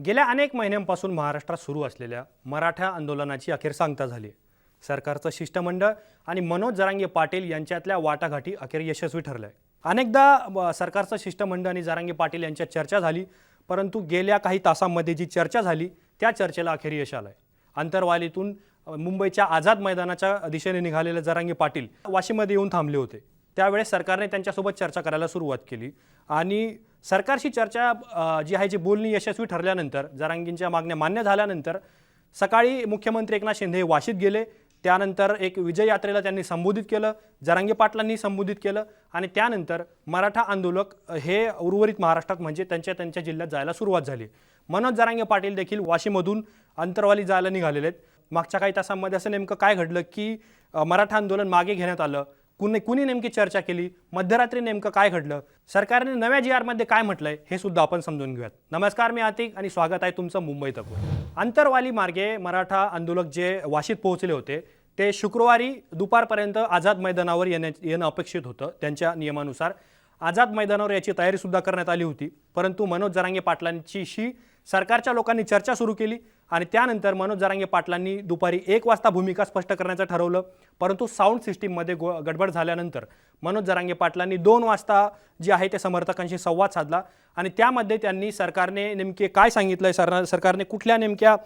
गेल्या अनेक महिन्यांपासून महाराष्ट्रात सुरू असलेल्या मराठा आंदोलनाची अखेर सांगता झाली आहे. सरकारचं शिष्टमंडळ आणि मनोज जरांगे पाटील यांच्यातल्या वाटाघाटी अखेर यशस्वी ठरल्या आहे. अनेकदा सरकारचं शिष्टमंडळ आणि जरांगे पाटील यांच्यात चर्चा झाली परंतु गेल्या काही तासांमध्ये जी चर्चा झाली त्या चर्चेला अखेर यश आलं आहे अंतरवालीतून मुंबईच्या आझाद मैदानाच्या दिशेने निघालेले जरांगे पाटील वाशीमध्ये येऊन थांबले होते त्यावेळेस सरकारने त्यांच्यासोबत चर्चा करायला सुरुवात केली. आणि सरकारशी चर्चा जी आहे जी बोलणी यशस्वी ठरल्यानंतर जरांगींच्या मागण्या मान्य झाल्यानंतर सकाळी मुख्यमंत्री एकनाथ शिंदे हे वाशीत गेले. त्यानंतर एक विजय यात्रेला त्यांनी संबोधित केलं जरांगे पाटलांनी संबोधित केलं आणि त्यानंतर मराठा आंदोलक हे उर्वरित महाराष्ट्रात म्हणजे त्यांच्या त्यांच्या जिल्ह्यात जायला सुरुवात झाली. मनोज जरांगे पाटील देखील वाशीमधून अंतरवाली जायला निघालेले आहेत. मागच्या काही तासांमध्ये असं नेमकं काय घडलं की मराठा आंदोलन मागे घेण्यात आलं. कुणी कुणी नेमकी चर्चा केली? मध्यरात्री नेमकं काय घडलं? सरकारने नव्या जी आरमध्ये काय म्हटलंय? हे सुद्धा आपण समजून घेऊयात. नमस्कार मी आतिक आणि स्वागत आहे तुमचं मुंबई तक अंतरवाली मार्गे मराठा आंदोलक जे वाशीत पोहोचले होते ते शुक्रवारी दुपारपर्यंत आझाद मैदानावर येण्या येणं अपेक्षित होतं त्यांच्या नियमानुसार. आझाद मैदानावर याची तयारीसुद्धा करण्यात आली होती परंतु मनोज जरांगे पाटलांची सरकारच्या लोकांनी चर्चा सुरू केली. आणि त्यानंतर मनोज जरांगे पाटलांनी दुपारी एक वाजता भूमिका स्पष्ट करण्याचं ठरवलं. परंतु साऊंड सिस्टीममध्ये गो गडबड झाल्यानंतर मनोज जरांगे पाटलांनी दोन वाजता जे आहे ते समर्थकांशी संवाद साधला आणि त्यामध्ये त्यांनी सरकारने नेमके काय सांगितलं आहे सर सरकारने कुठल्या नेमक्या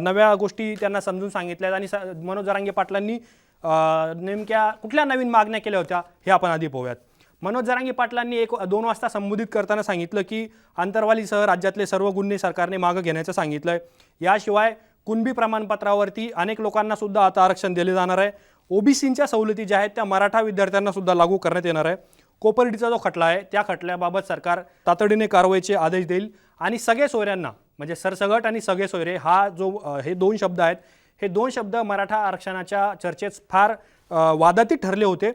नव्या गोष्टी त्यांना समजून सांगितल्यात आणि स मनोज जरांगे पाटलांनी नेमक्या कुठल्या नवीन मागण्या केल्या होत्या हे आपण आधी पाहूयात. मनोज जरांगी पाटलांनी एक दोन वाजता संबोधित करताना सांगितलं की आंतरवालीसह राज्यातले सर्व गुन्हे सरकारने मागं घेण्याचं सांगितलं आहे याशिवाय कुणबी प्रमाणपत्रावरती अनेक लोकांना सुद्धा आता आरक्षण दिले जाणार आहे. ओबीसींच्या सवलती ज्या आहेत त्या मराठा विद्यार्थ्यांना सुद्धा लागू करण्यात येणार आहे. कोपर्डीचा जो खटला आहे त्या खटल्याबाबत सरकार तातडीने कारवाईचे आदेश देईल. आणि सगळे सोयऱ्यांना म्हणजे सरसगट आणि सगळे सोयरे हा जो हे दोन शब्द आहेत हे दोन शब्द मराठा आरक्षणाच्या चर्चेत फार वादातीत ठरले होते.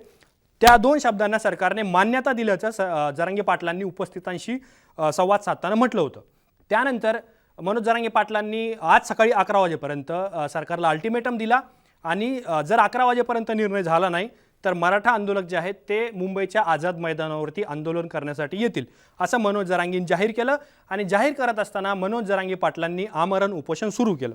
त्या दोन शब्दांना सरकारने मान्यता दिल्याचं स जरांगे पाटलांनी उपस्थितांशी संवाद साधताना म्हटलं होतं. त्यानंतर मनोज जरांगे पाटलांनी आज सकाळी अकरा वाजेपर्यंत सरकारला अल्टिमेटम दिला आणि जर अकरा वाजेपर्यंत निर्णय झाला नाही तर मराठा आंदोलक जे आहेत ते मुंबईच्या आझाद मैदानावरती आंदोलन करण्यासाठी येतील असं मनोज जरांगीन जाहीर केलं आणि जाहीर करत असताना मनोज जरांगे पाटलांनी आमरण उपोषण सुरू केलं.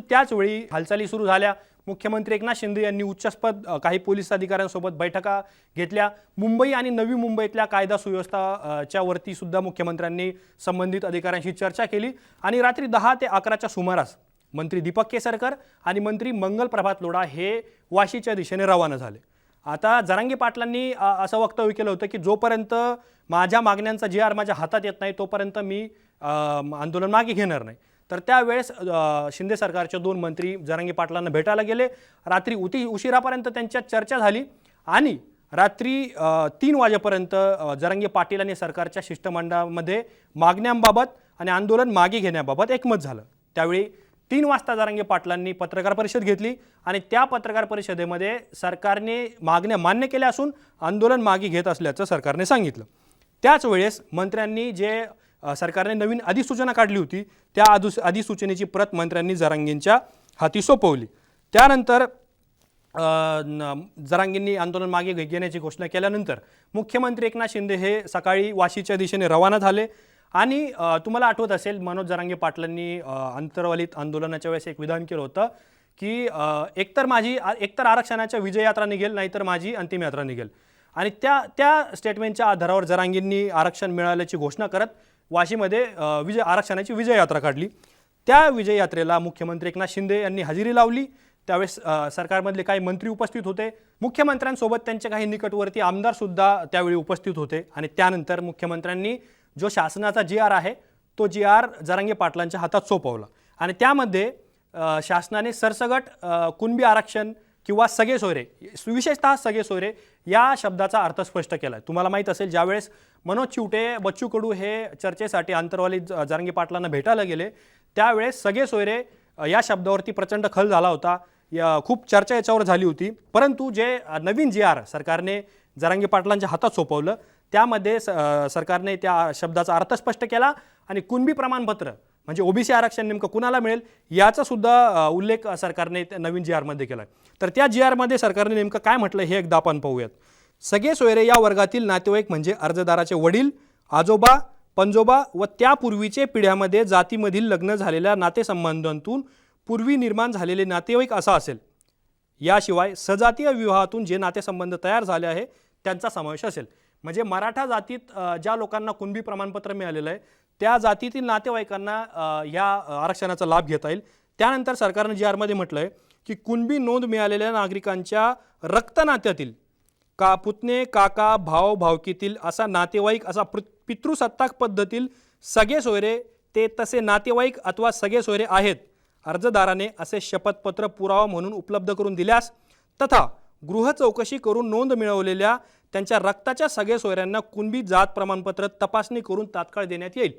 त्याचवेळी हालचाली सुरू झाल्या. मुख्यमंत्री एकनाथ शिंदे यांनी उच्चस्पद काही पोलीस अधिकाऱ्यांसोबत बैठका घेतल्या. मुंबई आणि नवी मुंबईतल्या कायदा सुव्यवस्था च्या वरती सुद्धा मुख्यमंत्र्यांनी संबंधित अधिकाऱ्यांशी चर्चा केली. आणि रात्री दहा ते अकराच्या सुमारास मंत्री दीपक केसरकर आणि मंत्री मंगल प्रभात लोढा हे वाशीच्या दिशेने रवाना झाले. आता जरांगी पाटलांनी असं वक्तव्य केलं होतं की जोपर्यंत माझ्या मागण्यांचा जी आर माझ्या हातात येत नाही तोपर्यंत मी आंदोलन मागे घेणार नाही. तर त्यावेळेस शिंदे सरकारचे दोन मंत्री जरांगी पाटलांना भेटायला गेले. रात्री उती उशिरापर्यंत त्यांच्यात चर्चा झाली आणि रात्री तीन वाजेपर्यंत अ, जरांगे पाटील आणि सरकारच्या शिष्टमंडळामध्ये मागण्यांबाबत आणि आंदोलन मागे घेण्याबाबत एकमत झालं. त्यावेळी तीन वाजता जरांगे पाटलांनी पत्रकार परिषद घेतली आणि त्या पत्रकार परिषदेमध्ये सरकारने मागण्या मान्य केल्या असून आंदोलन मागे घेत असल्याचं सरकारने सांगितलं. त्याच वेळेस मंत्र्यांनी जे सरकारने नवीन अधिसूचना काढली होती. त्या अधु अधिसूचनेची प्रत मंत्र्यांनी जरांगींच्या हाती सोपवली. त्यानंतर न- जरांगींनी आंदोलन मागे घेण्याची घोषणा केल्यानंतर मुख्यमंत्री एकनाथ शिंदे हे सकाळी वाशीच्या दिशेने रवाना झाले. आणि तुम्हाला आठवत असेल मनोज जरांगे पाटलांनी अ, आंदोलनाच्या वेळेस एक विधान केलं होतं की एकतर माझी एकतर आरक्षणाच्या विजय यात्रा निघेल नाहीतर माझी अंतिम यात्रा निघेल. आणि त्या त्या स्टेटमेंटच्या आधारावर जरांगींनी आरक्षण मिळाल्याची घोषणा करत वाशीमध्ये विजय आरक्षणाची विजय यात्रा काढली. त्या विजय यात्रेला मुख्यमंत्री एकनाथ शिंदे यांनी हजेरी लावली. त्यावेळेस सरकारमधले काही मंत्री उपस्थित होते. मुख्यमंत्र्यांसोबत त्यांचे काही निकटवर्ती आमदारसुद्धा त्यावेळी उपस्थित होते. आणि त्यानंतर मुख्यमंत्र्यांनी जो शासनाचा जी आर आहे तो जी आर जरांगे पाटलांच्या हातात सोपवला. आणि त्यामध्ये शासनाने सरसगट कुणबी आरक्षण किंवा सगळे सोयरे विशेषतः सगळे सोयरे या शब्दाचा अर्थ स्पष्ट केला आहे तुम्हाला माहीत असेल ज्यावेळेस मनोज चिवटे बच्चू कडू हे चर्चेसाठी आंतरवाली ज- पाटलांना भेटायला गेले त्यावेळेस सगळे सोयरे या शब्दावरती प्रचंड खल झाला होता. या खूप चर्चा याच्यावर झाली होती. परंतु जे नवीन जी आर सरकारने जरांगी पाटलांच्या हातात सोपवलं त्यामध्ये स- सरकारने त्या शब्दाचा अर्थ स्पष्ट केला आणि कुणबी प्रमाणपत्र म्हणजे ओबीसी आरक्षण नेमकं कुणाला मिळेल याचा सुद्धा उल्लेख सरकारने त्या नवीन जी आरमध्ये केला आहे तर त्या जी आरमध्ये सरकारने नेमकं काय म्हटलं हे एकदा आपण पाहूयात. सगळे सोयरे या वर्गातील नातेवाईक म्हणजे अर्जदाराचे वडील आजोबा पंजोबा व त्यापूर्वीचे पिढ्यामध्ये जातीमधील लग्न झालेल्या नातेसंबंधांतून पूर्वी निर्माण झालेले नातेवाईक असा असेल. याशिवाय सजातीय विवाहातून जे नातेसंबंध तयार झाले आहे त्यांचा समावेश असेल. म्हणजे मराठा जातीत ज्या लोकांना कुणबी प्रमाणपत्र मिळालेलं आहे त्या जातीतील नातेवाईकांना या आरक्षणाचा लाभ घेता येईल. त्यानंतर सरकारनं जी आरमध्ये म्हटलं आहे की कुणबी नोंद मिळालेल्या नागरिकांच्या रक्तनात्यातील का पुतणे काका भाव भावकीतील असा नातेवाईक असा पृ पितृसत्ताक पद्धतील सगळे सोयरे ते तसे नातेवाईक अथवा सगळे सोयरे आहेत अर्जदाराने असे शपथपत्र पुरावा म्हणून उपलब्ध करून दिल्यास तथा गृह चौकशी करून नोंद मिळवलेल्या त्यांच्या रक्ताच्या सगळे सोयऱ्यांना कुणबी जात प्रमाणपत्र तपासणी करून तात्काळ देण्यात येईल.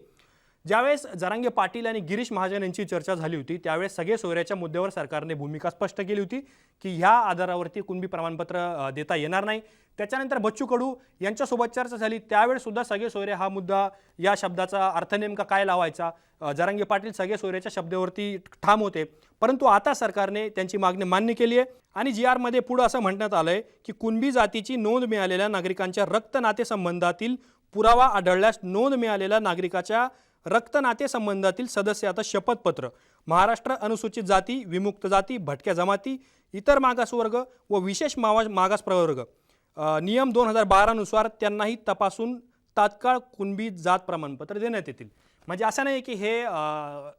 ज्यावेळेस जरांगे पाटील आणि गिरीश महाजन यांची चर्चा झाली होती त्यावेळेस सगळे सोयऱ्याच्या मुद्द्यावर सरकारने भूमिका स्पष्ट केली होती की ह्या आधारावरती कुणबी प्रमाणपत्र देता येणार नाही. त्याच्यानंतर बच्चू कडू यांच्यासोबत चर्चा झाली. त्यावेळेस सुद्धा सगळे सोयरे हा मुद्दा या शब्दाचा अर्थ नेमका काय लावायचा? जरांगे पाटील सगळे सोयऱ्याच्या शब्दावरती ठाम होते. परंतु आता सरकारने त्यांची मागणी मान्य केली आहे आणि जी आरमध्ये पुढं असं म्हणण्यात आलं आहे की कुणबी जातीची नोंद मिळालेल्या नागरिकांच्या रक्त नातेसंबंधातील पुरावा आढळल्यास नोंद मिळालेल्या नागरिकाच्या रक्त नातेसंबंधातील सदस्य आता शपथपत्र महाराष्ट्र अनुसूचित जाती विमुक्त जाती भटक्या जमाती इतर मागासवर्ग व विशेष मावा मागास प्रवर्ग नियम दोन हजार बारानुसार त्यांनाही तपासून तात्काळ कुणबी जात प्रमाणपत्र देण्यात येतील. म्हणजे असं नाही की हे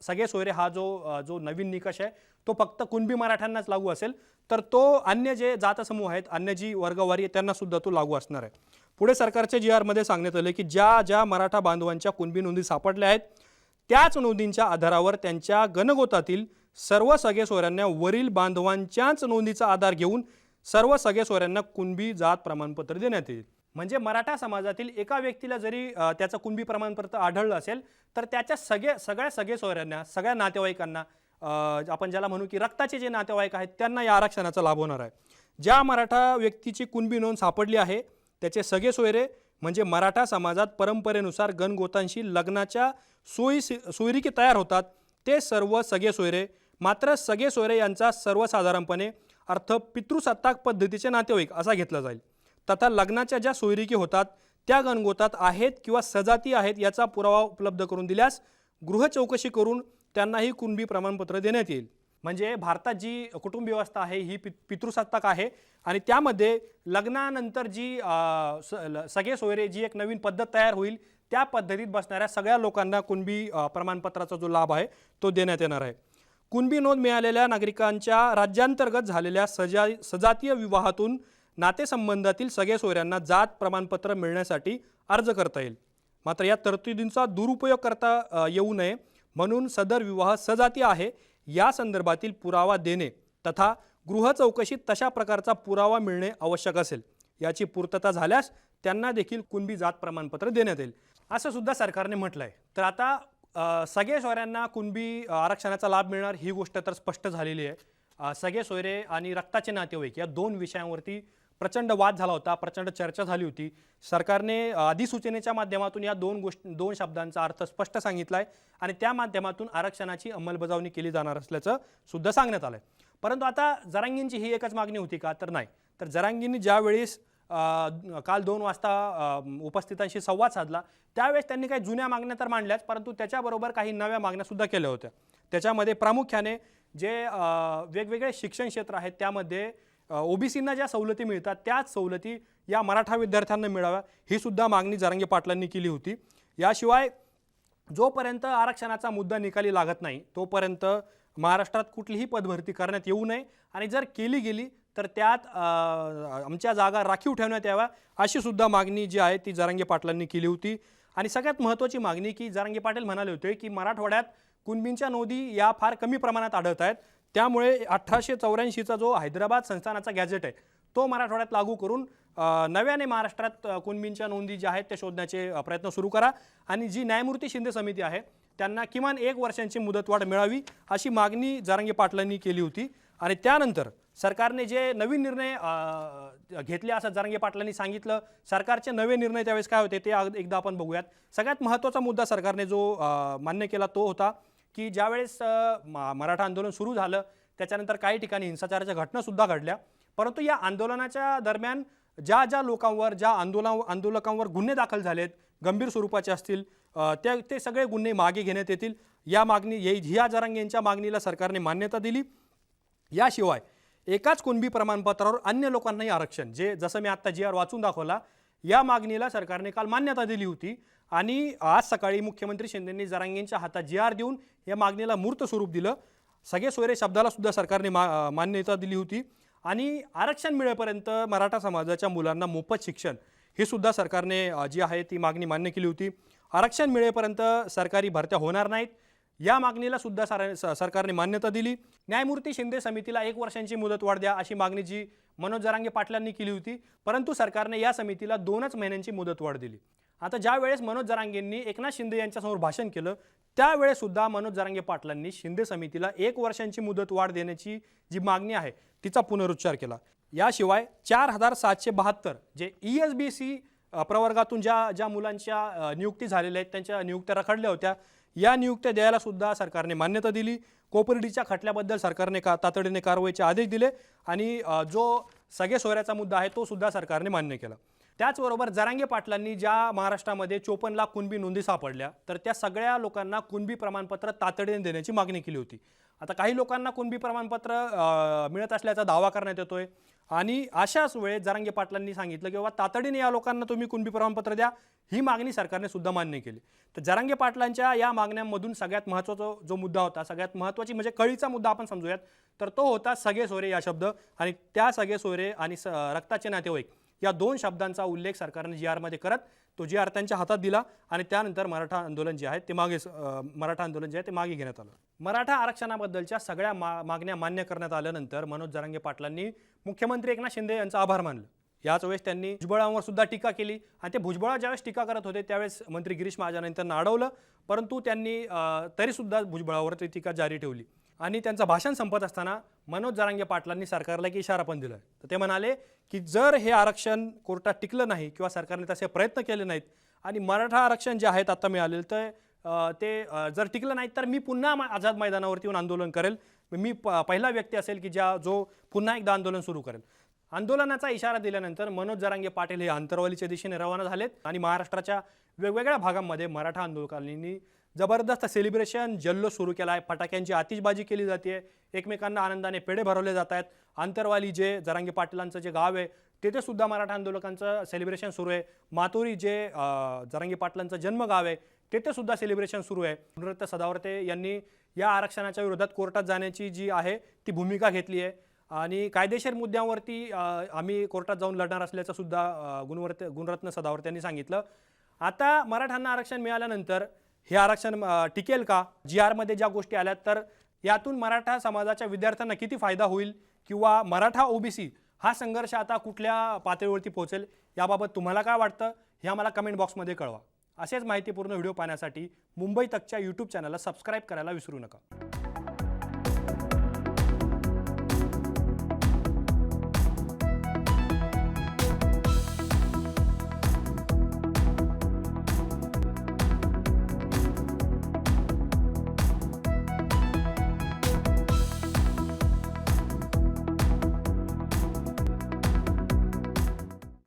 सगळे सोयरे हा जो जो नवीन निकष आहे तो फक्त कुणबी मराठ्यांनाच लागू असेल तर तो अन्य जे जातसमूह आहेत अन्य जी वर्गवारी आहे त्यांना सुद्धा तो लागू असणार आहे. पुढे सरकारच्या जी आरमध्ये सांगण्यात आले की ज्या ज्या मराठा बांधवांच्या कुणबी नोंदी सापडल्या आहेत त्याच नोंदींच्या आधारावर त्यांच्या गणगोतातील सर्व सगळे सोऱ्यांना वरील बांधवांच्याच नोंदीचा आधार घेऊन सर्व सगळे सोऱ्यांना कुणबी जात प्रमाणपत्र देण्यात येईल. म्हणजे मराठा समाजातील एका व्यक्तीला जरी त्याचं कुणबी प्रमाणपत्र आढळलं असेल तर त्याच्या सगळे सगळ्या सगळे सोऱ्यांना सगळ्या नातेवाईकांना आपण ज्याला म्हणू की रक्ताचे जे नातेवाईक आहेत त्यांना या आरक्षणाचा लाभ होणार आहे. ज्या मराठा व्यक्तीची कुणबी नोंद सापडली आहे त्याचे सगळे सोयरे म्हणजे मराठा समाजात परंपरेनुसार गणगोतांशी लग्नाच्या सोयी सोयरिकी तयार होतात. ते सर्व सगळे सोयरे मात्र सगळे सोयरे यांचा सर्वसाधारणपणे अर्थ पितृसत्ताक पद्धतीचे नातेवाईक असा घेतला जाईल. तथा लग्नाच्या ज्या सोयरिकी होतात त्या गणगोतात आहेत किंवा सजाती आहेत याचा पुरावा उपलब्ध करून दिल्यास गृहचौकशी करून त्यांनाही कुणबी प्रमाणपत्र देण्यात येईल. म्हणजे भारतात जी कुटुंब व्यवस्था आहे ही पि पितृसत्ताक आहे आणि त्यामध्ये लग्नानंतर जी स- ल- सगळे सोयरे जी एक नवीन पद्धत तयार होईल त्या पद्धतीत बसणाऱ्या सगळ्या लोकांना कुणबी प्रमाणपत्राचा जो लाभ आहे तो देण्यात येणार आहे. कुणबी नोंद मिळालेल्या नागरिकांच्या राज्यांतर्गत झालेल्या सजा सजातीय विवाहातून नातेसंबंधातील सगळे सोयऱ्यांना जात प्रमाणपत्र मिळण्यासाठी अर्ज करता येईल. मात्र या तरतुदींचा दुरुपयोग करता येऊ नये. म्हणून सदर विवाह सजातीय आहे. या संदर्भातील पुरावा देणे तथा गृहचौकशीत तशा प्रकारचा पुरावा मिळणे आवश्यक असेल. याची पूर्तता झाल्यास त्यांना देखील कुणबी जात प्रमाणपत्र देण्यात येईल. असं सुद्धा सरकारने म्हटलं आहे तर आता सगळे सोयऱ्यांना कुणबी आरक्षणाचा लाभ मिळणार ही गोष्ट तर स्पष्ट झालेली आहे. सगळे सोयरे आणि रक्ताचे नातेवाईक या दोन विषयांवरती प्रचंड वाद झाला होता प्रचंड चर्चा झाली होती. सरकारने अधिसूचनेच्या माध्यमातून या दोन गोष्ट दोन शब्दांचा अर्थ स्पष्ट सांगितला आहे आणि त्या माध्यमातून आरक्षणाची अंमलबजावणी केली जाणार असल्याचं सुद्धा सांगण्यात आलं आहे परंतु आता जरांगींची ही एकच मागणी होती का? तर नाही. तर जरांगींनी ज्यावेळेस काल दोन वाजता उपस्थितांशी संवाद साधला त्यावेळेस त्यांनी काही जुन्या मागण्या तर मांडल्याच परंतु त्याच्याबरोबर काही नव्या मागण्यासुद्धा केल्या होत्या. त्याच्यामध्ये प्रामुख्याने जे वेगवेगळे शिक्षण क्षेत्र आहेत त्यामध्ये ओबीसींना ज्या सवलती मिळतात त्याच सवलती या मराठा विद्यार्थ्यांना मिळाव्या ही सुद्धा मागणी जरांगे पाटलांनी केली होती. याशिवाय जोपर्यंत आरक्षणाचा मुद्दा निकाली लागत नाही तोपर्यंत महाराष्ट्रात कुठलीही पदभरती करण्यात येऊ नये आणि जर केली गेली तर त्यात आमच्या जागा राखीव ठेवण्यात याव्या अशी सुद्धा मागणी जी आहे ती जरांगे पाटलांनी केली होती. आणि सगळ्यात महत्त्वाची मागणी की जरांगे पाटील म्हणाले होते की मराठवाड्यात कुणबींच्या नोंदी या फार कमी प्रमाणात आढळत आहेत. त्यामुळे अठराशे चौऱ्याऐंशीचा जो हैदराबाद संस्थानाचा गॅझेट आहे तो मराठवाड्यात लागू करून नव्याने महाराष्ट्रात कुणबींच्या नोंदी ज्या आहेत त्या शोधण्याचे प्रयत्न सुरू करा. आणि जी न्यायमूर्ती शिंदे समिती आहे त्यांना किमान एक वर्षांची मुदतवाढ मिळावी अशी मागणी जारंगे पाटलांनी केली होती. आणि त्यानंतर सरकारने जे नवीन निर्णय घेतले असं जारंगे पाटलांनी सांगितलं सरकारचे नवे निर्णय त्यावेळेस काय होते ते अग- एकदा आपण बघूयात. सगळ्यात महत्त्वाचा मुद्दा सरकारने जो मान्य केला तो होता की ज्यावेळेस मराठा आंदोलन सुरू झालं त्याच्यानंतर काही ठिकाणी हिंसाचाराच्या घटनासुद्धा घडल्या. परंतु या आंदोलनाच्या दरम्यान ज्या ज्या लोकांवर ज्या आंदोलन आंदोलकांवर गुन्हे दाखल झालेत गंभीर स्वरूपाचे असतील ते त्या ते सगळे गुन्हे मागे घेण्यात येतील. या मागणी ये- ह्या जरांगेंच्या मागणीला सरकारने मान्यता दिली. याशिवाय एकाच कुणबी प्रमाणपत्रावर अन्य लोकांनाही आरक्षण जे जसं मी आत्ता जी आर वाचून दाखवला या मागणीला सरकारने काल मान्यता दिली होती. आणि आज सकाळी मुख्यमंत्री शिंदेंनी जरांगेंच्या हातात जी आर देऊन या मागणीला मूर्त स्वरूप दिलं. सगळे सोयरे शब्दाला सुद्धा सरकारने मा मान्यता दिली होती. आणि आरक्षण मिळेपर्यंत मराठा समाजाच्या मुलांना मोफत शिक्षण हे सुद्धा सरकारने जी आहे ती मागणी मान्य केली होती. आरक्षण मिळेपर्यंत सरकारी भरत्या होणार नाहीत. या मागणीला सुद्धा सर सरकारने मान्यता दिली. न्यायमूर्ती शिंदे समितीला एक वर्षांची मुदत वाढ द्या अशी मागणी जी मनोज जरांगे पाटलांनी केली होती. परंतु सरकारने या समितीला दोनच महिन्यांची मुदतवाढ दिली. आता ज्या वेळेस मनोज जरांगेंनी एकनाथ शिंदे यांच्यासमोर भाषण केलं त्यावेळेसुद्धा मनोज जरांगे पाटलांनी शिंदे समितीला एक वर्षांची मुदतवाढ देण्याची जी मागणी आहे तिचा पुनरुच्चार केला. याशिवाय चार हजार सातशे बहात्तर जे ई एस बी सी प्रवर्गातून ज्या ज्या मुलांच्या नियुक्ती झालेल्या आहेत त्यांच्या नियुक्त्या रखडल्या होत्या या नियुक्त्या द्यायला सुद्धा सरकारने मान्यता दिली. कोपर्डीच्या खटल्याबद्दल सरकारने का तातडीने कारवाईचे आदेश दिले आणि जो सगळे सोयऱ्याचा मुद्दा आहे तो सुद्धा सरकारने मान्य केला. त्याचबरोबर जरांगे पाटलांनी ज्या महाराष्ट्रामध्ये चोपन्न लाख कुणबी नोंदी सापडल्या तर त्या सगळ्या लोकांना कुणबी प्रमाणपत्र तातडीने देण्याची मागणी केली होती. आता काही लोकांना कुणबी प्रमाणपत्र मिळत असल्याचा दावा करण्यात येतोय आणि अशाच वेळेस जरांगे पाटलांनी सांगितलं की बाबा तातडीने या लोकांना तुम्ही कुणबी प्रमाणपत्र द्या ही मागणी सरकारने सुद्धा मान्य केली. तर जरांगे पाटलांच्या या मागण्यांमधून सगळ्यात महत्त्वाचा जो मुद्दा होता सगळ्यात महत्त्वाची म्हणजे कळीचा मुद्दा आपण समजूयात तर तो होता सगळे सोयरे या शब्द आणि त्या सगळे सोयरे आणि स रक्ताचे नातेवाईक. या दोन शब्दांचा उल्लेख सरकारने जी आरमध्ये करत तो जी आर त्यांच्या हातात दिला आणि त्यानंतर मराठा आंदोलन जे आहे ते मागे मराठा आंदोलन जे आहे ते मागे घेण्यात आलं. मराठा आरक्षणाबद्दलच्या सगळ्या मा मागण्या मान्य करण्यात आल्यानंतर मनोज जरांगे पाटलांनी मुख्यमंत्री एकनाथ शिंदे यांचा आभार मानलं. याच वेळेस त्यांनी भुजबळांवर सुद्धा टीका केली आणि ते भुजबळा ज्यावेळेस टीका करत होते त्यावेळेस मंत्री गिरीश महाजन यांनी त्यांना अडवलं परंतु त्यांनी तरीसुद्धा भुजबळावर ती टीका जारी ठेवली. आणि त्यांचं भाषण संपत असताना मनोज जारांगे पाटलांनी सरकारला एक इशारा पण दिला तर ते म्हणाले की जर हे आरक्षण कोर्टात टिकलं नाही किंवा सरकारने तसे प्रयत्न केले नाहीत आणि मराठा आरक्षण जे आहेत आता मिळालेलं तर ते जर टिकलं नाही तर मी पुन्हा आझाद मैदानावरती येऊन आंदोलन करेल. मी प पहिला व्यक्ती असेल की ज्या जो पुन्हा एकदा आंदोलन सुरू करेल. आंदोलनाचा इशारा दिल्यानंतर मनोज जरांगे पाटील हे अंतरवालीच्या दिशेने रवाना झालेत आणि महाराष्ट्राच्या वेगवेगळ्या भागांमध्ये मराठा आंदोलकांनी जबरदस्त सेलिब्रेशन जल्लोष सुरू केला आहे फटाक्यांची आतिषबाजी केली जाते एकमेकांना आनंदाने पेढे भरवले जात आहेत. आंतरवाली जे जरांगी पाटलांचं जे गाव आहे तेथे सुद्धा मराठा आंदोलकांचं सेलिब्रेशन सुरू आहे. मातोरी जे जरांगी पाटलांचं जन्मगाव आहे तेथे सुद्धा सेलिब्रेशन सुरू आहे. नृत्य सदावर्ते यांनी या आरक्षणाच्या विरोधात कोर्टात जाण्याची जी आहे ती भूमिका घेतली आहे. आणि कायदेशीर मुद्द्यांवरती आम्ही कोर्टात जाऊन लढणार असल्याचं सुद्धा गुणवर्त गुणरत्न सदावर्ते यांनी सांगितलं. आता मराठ्यांना आरक्षण मिळाल्यानंतर हे आरक्षण टिकेल का? जी आरमध्ये ज्या गोष्टी आल्यात तर यातून मराठा समाजाच्या विद्यार्थ्यांना किती फायदा होईल? किंवा मराठा ओबीसी हा संघर्ष आता कुठल्या पातळीवरती पोहोचेल? याबाबत तुम्हाला काय वाटतं? हे आम्हाला कमेंट बॉक्समध्ये कळवा. असेच माहितीपूर्ण व्हिडिओ पाहण्यासाठी मुंबई तकच्या यूट्यूब चॅनलला सबस्क्राईब करायला विसरू नका.